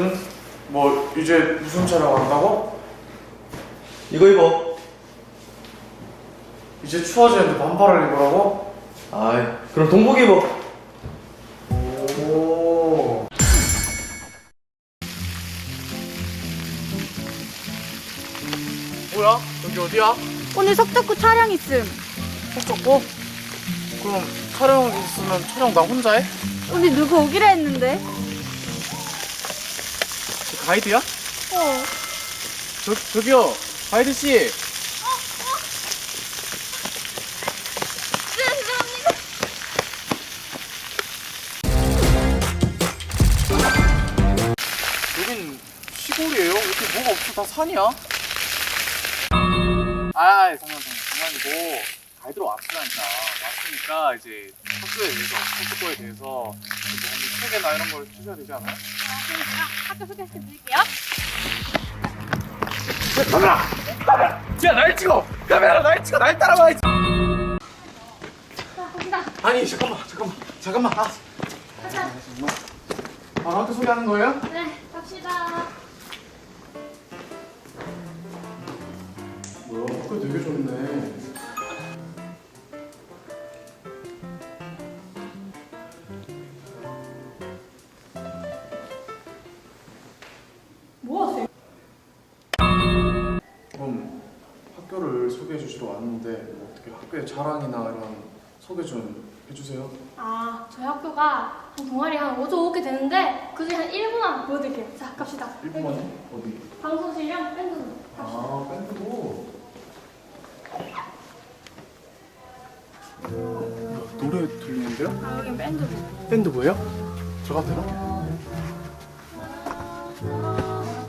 응? 뭐 이제 무슨 촬영 한다고? 이거 입어. 이제 추워지는데 반팔을 입으라고? 아이, 그럼 동복 입어. 오. 뭐야? 여기 어디야? 오늘 석덕구 촬영 있음. 속좁고? 그럼 촬영 있으면 촬영 나 혼자 해? 우리 누구 오기로 했는데? 저 가이드야? 어. 저, 저기요 가이드 씨 여긴 시골이에요? 이렇게 뭐가 없어 다 산이야? 아 장난 장난 장난이고 가이드로 왔으니까 왔으니까 이제 학교에 대해서 학교에 대해서 뭐 책이나 이런 걸 주셔야 되지 않아요? 학교 소개시켜 드릴게요. 야, 날 찍어! 카메라 날 찍어! 날 따라와야지! 자, 거기다. 아니, 잠깐만, 잠깐만, 잠깐만. 아, 가자. 바로 학교 소개하는 거예요? 네, 갑시다. 뭐야, 학교 되게 좋네. 학교의 자랑이나 이런 소개 좀 해주세요. 아, 저희 학교가 한 동아리 한 5조 오게 되는데 그중에 한 1분만 보여드릴게요. 자, 갑시다. 1분만요? 어디? 방송실이랑 밴드도. 아, 밴드도. 노래 들리는데요? 아, 밴드부. 밴드 뭐예요? 들어가도 되나?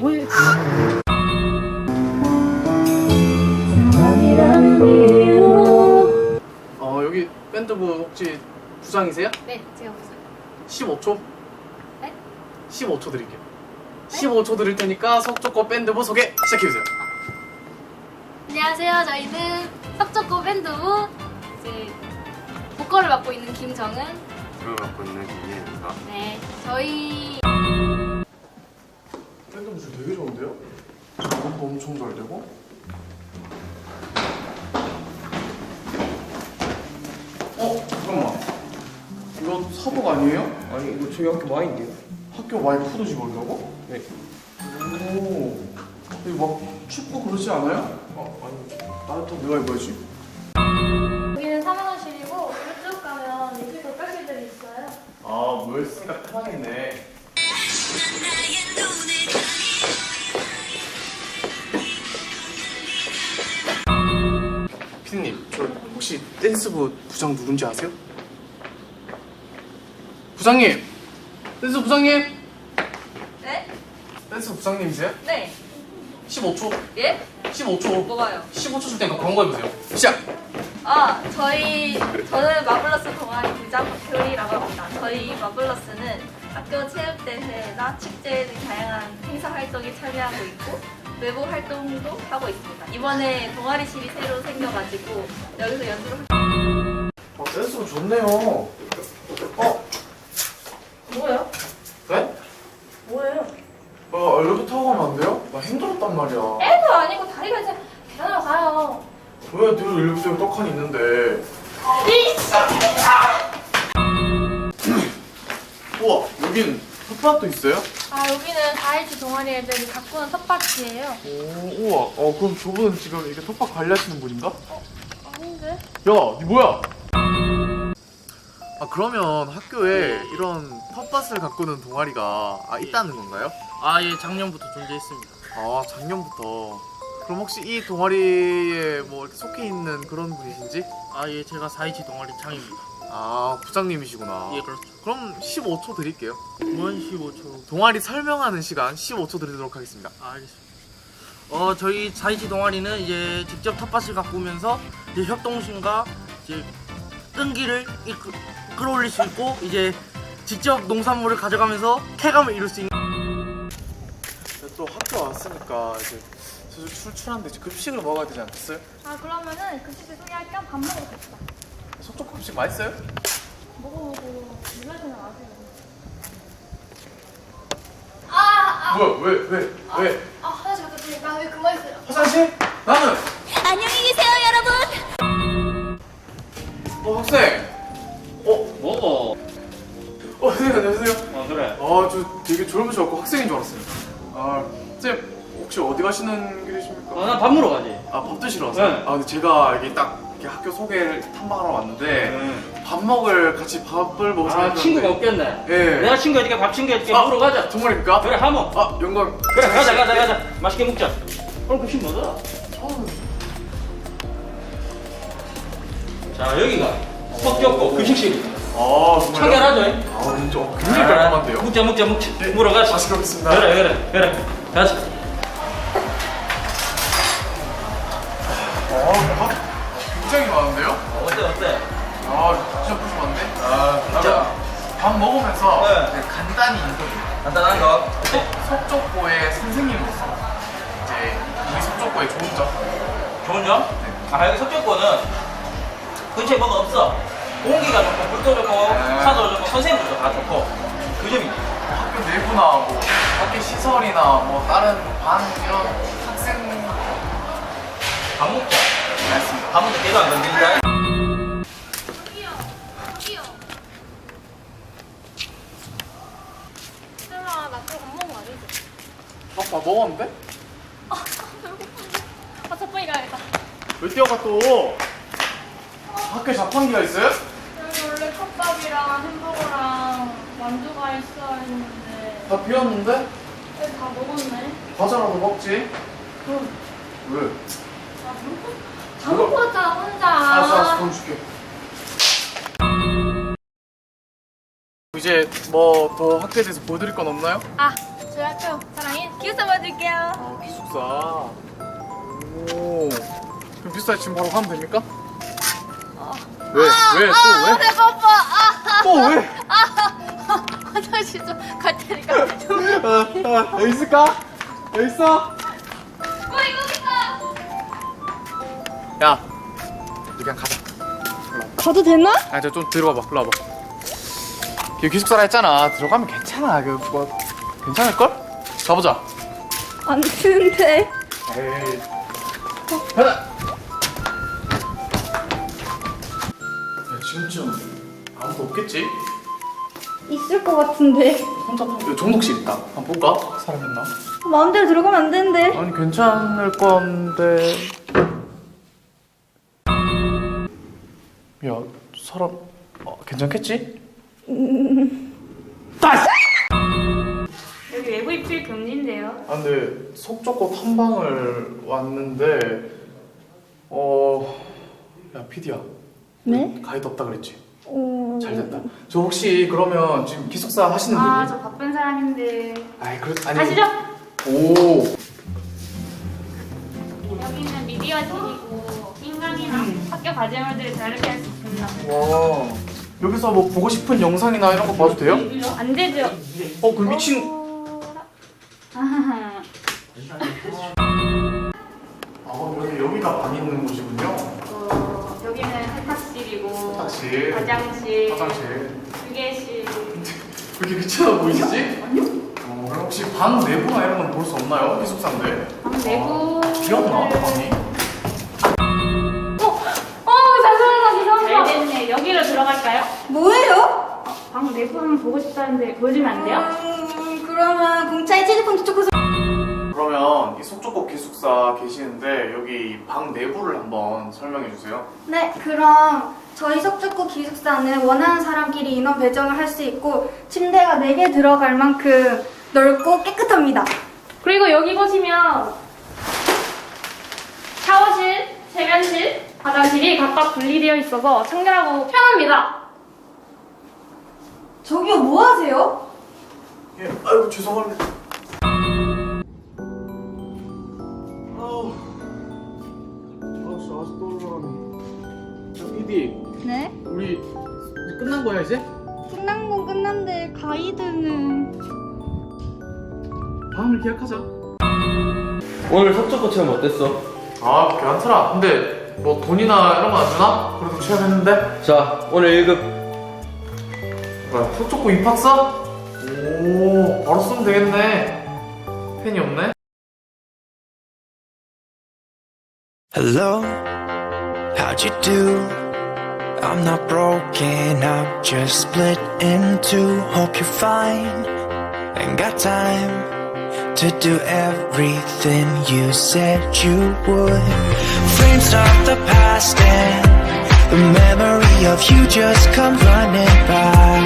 뭐예요? 밴드부 혹시 부장이세요? 네, 제가 보세요. 15초? 네? 15초 드릴게요. 15초 드릴 테니까 석조코 밴드부 소개 시작해주세요. 안녕하세요. 저희는 석적고 밴드부 이제 보컬을 맡고 있는 김정은. 그걸 갖고 있는 김예입니다. 네, 저희 밴드부 줄 되게 좋은데요? 음악도 엄청 잘 되고. 어, 잠깐만. 이거 사복 아니에요? 아니, 이거 저희 학교 와인인데요? 학교 와이프 푸드 집어려고? 네. 오, 이거 막 춥고 그러지 않아요? 어, 아니, 따뜻한 내가 입어야지. 여기는 사무실이고 쭉 가면 예술도 깔개들이 있어요. 아, 모였으니까 편하겠네. 피디님, 저 혹시 댄스부 부장 누군지 아세요? 부장님! 댄스 부장님! 네? 댄스 부장님이세요? 네. 15초. 예? 15초. 뭐가요? 15초 줄 테니까 광고 해보세요. 시작! 아, 저희, 저는 마블러스 동아리 부장 박효리라고 합니다. 저희 마블러스는 학교 체육대회나 축제 등 다양한 행사 활동에 참여하고 있고, 외부 활동도 하고 있습니다. 이번에 동아리실이 새로 생겨가지고, 여기서 연주를 할- 어, 댄스부 좋네요. 어, 뭐예요? 네? 뭐예요? 어, 엘리베이터 타고 가면 안 돼요? 나 힘들었단 말이야. 애도 아니고 다리가 이제 계단으로 가요. 왜늘 엘리베이터에 떡하니 있는데? 우와, 여긴 텃밭도 있어요? 아 여기는 다이치 동아리 애들이 가꾸는 텃밭이에요. 오, 우와. 어, 그럼 저분은 지금 이게 텃밭 관리하시는 분인가? 아닌데? 야, 니 뭐야? 아, 그러면 학교에 이런 텃밭을 가꾸는 동아리가 아, 있다는 건가요? 아, 예, 작년부터 존재했습니다. 아, 작년부터. 그럼 혹시 이 동아리에 뭐 이렇게 속해 있는 그런 분이신지? 아, 예, 제가 427 동아리 장입니다. 아, 부장님이시구나. 예, 그렇죠. 그럼 15초 드릴게요. 무한 15초. 동아리 설명하는 시간 15초 드리도록 하겠습니다. 아, 알겠습니다. 어, 저희 427 동아리는 이제 직접 텃밭을 가꾸면서 이제 협동심과 이제 끈기를 이끌, 끌어올릴 수 있고 이제 직접 농산물을 가져가면서 쾌감을 이룰 수 있는 또 학교 왔으니까 이제 슬슬 출출한데 이제 급식을 먹어야 되지 않겠어요? 아 그러면은 급식을 소개할 겸 밥 먹으러 갑시다. 속초 급식 맛있어요? 먹어보고 놀라지는 마세요. 아 뭐야 왜 왜 왜? 아 화장실 갔다 오니까 왜 그만 있어요? 화장실? 나는 안녕히 계세요, 여러분. 어 학생. 어 뭐고? 어, 선생님 안녕하세요. 어 그래. 아, 저 되게 젊으셔갖고 학생인 줄 알았어요. 아, 쌤 혹시 어디 가시는 길이십니까? 어, 나밥 먹으러 가지. 아, 밥 드시러 왔어요? 네. 아, 근데 제가 여기 딱 이렇게 학교 소개를 탐방하러 왔는데 밥 먹을 같이 밥을 먹을 아 생각이 친구가. 없겠네. 예. 내가 친구 해줄게 밥 친구 해줄게 아, 먹으러 가자. 정말입니까? 그래 하모. 아, 영광. 그래 가자 가자 가자. 맛있게 먹자. 오늘 급식 뭐더라? 자 여기가 석격고 급식실. 아, 정말요? 청결하죠? 아, 진짜 어, 굉장히 깔끔한데요. 먹자 먹자 먹자. 네. 물어 가자. 맛있게 먹겠습니다. 그래 그래 그래. 가자. 어, 밥 굉장히 많은데요? 어때 어때? 아, 진짜? 아, 그러면 밥 먹으면서 네. 그냥 간단히 인터뷰. 간단한 거. 속족고의 선생님으로서 이제 우리 속족고의 좋은 점. 좋은 점? 아 여기 석격고는 근처에 뭐가 없어. 공기가 좋고 불도 좋고 네. 차도 좋고 선생님들도 다 좋고 그 점이. 학교 내부나 뭐 학교 시설이나 뭐 다른 반 이런 학생 밥 먹자. 말씀. 밥은 개도 안 건드린다. 저기요. 저기요. 쌤아 나 그거 밥 먹은 거 아니지? 아빠 먹었는데? 아 자판기 가야겠다. 왜 뛰어가 또? 학교에 자판기가 있어요? 컵밥이랑 햄버거랑 만두가 있어야 했는데 다 비었는데? 여기 다 먹었네. 과자라도 먹지. 응. 왜? 아 먹고 다 먹고 왔잖아 혼자. 알았어, 알았어, 돈 줄게. 이제 뭐 더 학교에 대해서 보여드릴 건 없나요? 아 저희 학교 사랑해 기숙사 봐줄게요. 아, 기숙사. 오. 그럼 기숙사에 지금 바로 가면 됩니까? 왜? 왜? 또 왜? 배고파. 아, 또 왜? 아, 화장실 좀 갈 테니까. 아, 아, 여기 있을까? 여기 있어? 어 이거 있다. 야, 우리 그냥 가자. 가도 되나? 아, 저 좀 들어와 봐. 일로 와봐. 여기 기숙사라 했잖아. 들어가면 괜찮아. 그, 뭐, 괜찮을 걸? 가보자. 안 되는데. 에이. 가자! 야, 지금쯤 아무도 없겠지? 있을 것 같은데 혼자 여기 종독실 있다. 한번 볼까? 사람 있나? 마음대로 들어가면 안 되는데 아니, 괜찮을 건데. 야, 사람, 어, 괜찮겠지? 여기 외부 입실 금지인데요 아 근데 속초고 탐방을 왔는데 어... 야 피디야 네? 가이드 없다 그랬지? 어... 잘 됐다. 저 혹시 그러면 지금 기숙사 하시는 분이? 아 저 바쁜 사람인데. 아이 그렇 아니 가시죠. 오. 여기는 미디어실이고 인강이랑 학교 과제물들을 자유롭게 할 수 있습니다. 와. 여기서 뭐 보고 싶은 영상이나 이런 거 봐도 돼요? 안 되죠? 어 그럼 미친. 아하하. 아 여기 여기가 방 있는 곳이군요? 어, 세탁실이고 세탁실 화장실 화장실 휴게실 왜 이렇게 귀찮아 보이시지? 아니요 어, 그럼 혹시 방 내부나 이런 건 볼 수 없나요? 기숙사인데 방 내부 비었나 방이? 어 죄송합니다 죄송합니다 잘 됐네 여기로 들어갈까요? 뭐예요? 방 내부 한번 보고 싶다는데 보여주면 안 돼요? 음, 그러면 공차에 치즈콘 초코소 그러면 이 속초고 기숙사 계시는데 여기 방 내부를 한번 설명해 주세요. 네, 그럼 저희 석주구 기숙사는 원하는 사람끼리 인원 배정을 할 수 있고 침대가 4개 들어갈 만큼 넓고 깨끗합니다. 그리고 여기 보시면 샤워실, 세면실, 화장실이 각각 분리되어 있어서 청결하고 편합니다. 저기요, 뭐 하세요? 예, 아이고 죄송합니다. 가서 또 라는 자, 피디, 네? 우리 이제 끝난 거야 이제? 끝난 건 끝난데 가이드는 다음을 계약하자. 오늘 서초코 체험 어땠어? 아 괜찮아. 근데 뭐 돈이나 이런 거 안 주나? 그래도 취업했는데. 자 오늘 1급 뭐야 속초고 입학사? 오 바로 쓰면 되겠네. 팬이 없네. Hello, how'd you do? I'm not broken, I'm just split in two. Hope you're fine. Ain't got time to do everything you said you would. Frames of the past and the memory of you just come running by.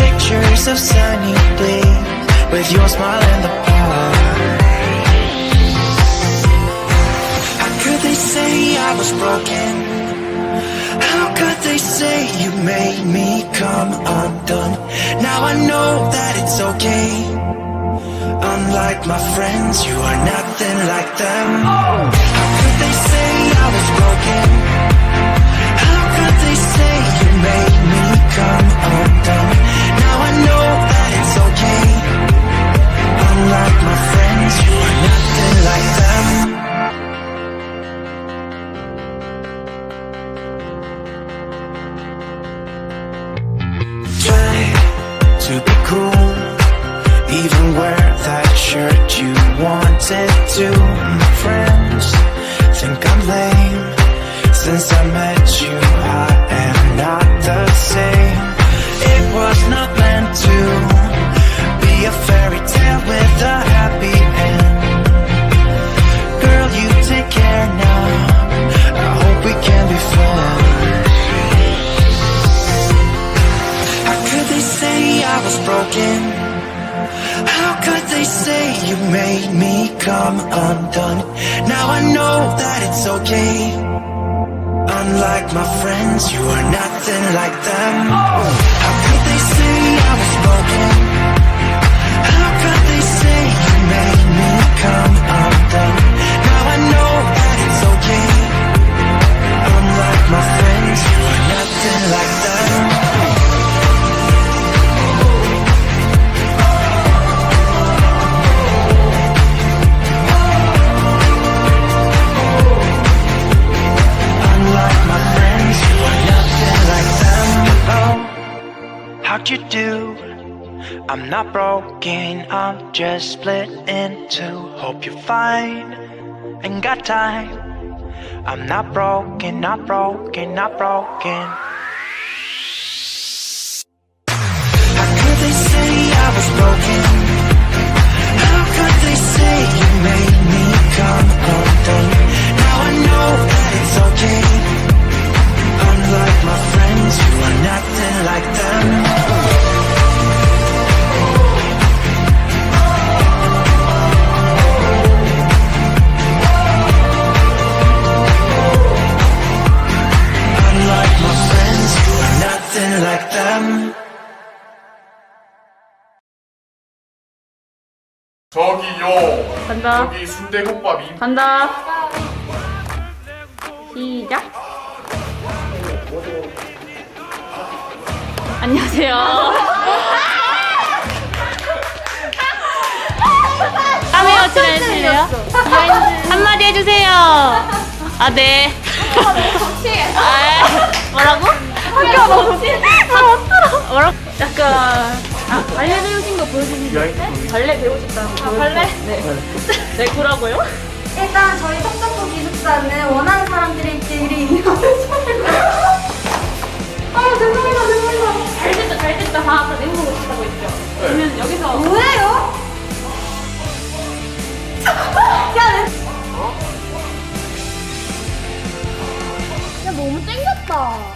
Pictures of sunny days with your smile in the Was broken? How could they say you made me come undone? Now I know that it's okay. Unlike my friends, you are nothing like them. How could they say I was broken? You are nothing like them. How'd you do? I'm not broken, I'm just split in two. Hope you're fine, ain't got time. I'm not broken, not broken, not broken. How could they say I was broken? How could they say you made me come undone? Now I know that it's okay. 간다. 저기 순대국밥 이 간다. 시작. 안녕하세요. 카메오 출연해주실래요? 한마디 해주세요. 아, 네. 아, 뭐라고? 학교가 너무 뭐라고? 약간 아, 발레 배우신 거 보여주시는데? 발레 배우고 싶다는 거. 아, 발레? 네. 네, 그러고요? 일단 저희 석적고 기숙사는 원하는 사람들끼리 인연을 아 죄송합니다 죄송합니다 잘 됐다, 잘 됐다. 다 아까 내용 보고 싶다고 했죠? 그러면 여기서 뭐예요? 야, 내... 야 너무 땡겼다